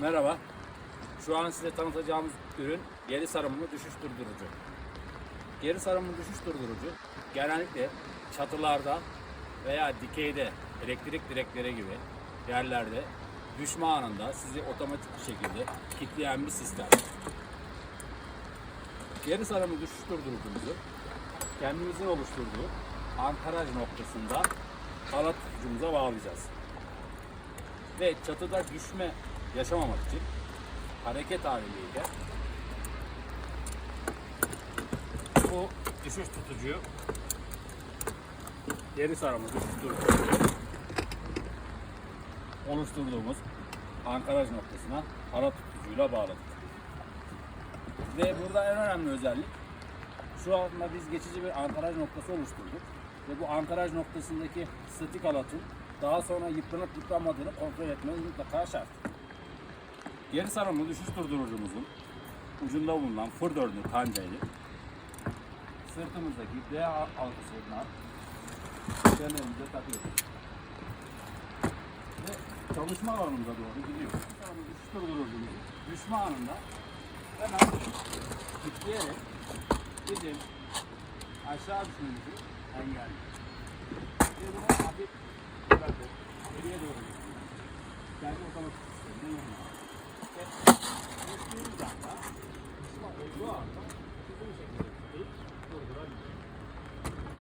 Merhaba. Şu an size tanıtacağımız ürün geri sarımlı düşüş durdurucu. Geri sarımlı düşüş durdurucu genellikle çatılarda veya dikeyde elektrik direkleri gibi yerlerde düşme anında sizi otomatik bir şekilde kilitleyen bir sistem. Geri sarımlı düşüş durdurucumuzu kendimizin oluşturduğu ankaraj noktasında halat tutucumuza bağlayacağız. Ve çatıda düşme yaşamamak için hareket halindeyken bu düşüş tutucuyu geri sarımı düşüş tutucuyu oluşturduğumuz ankaraj noktasına halat tutucuyla bağladık. Ve burada en önemli özellik şu anda biz geçici bir ankaraj noktası oluşturduk. Ve bu ankaraj noktasındaki statik halatın daha sonra yıpranıp yıpranmadığını kontrol etmeniz mutlaka şart. Geri sarımlı düşüş durdurucumuzun ucunda bulunan fır dördü kancayı sırtımızdaki D halkasından kemerimize takıyoruz. Ve çalışma alanımıza doğru gidiyor. Sarımlı düşüş durdurucumuzu düşme anında hemen kilitleyerek bizim aşağı düşmemizi engelliyor. Ve bunu よかった。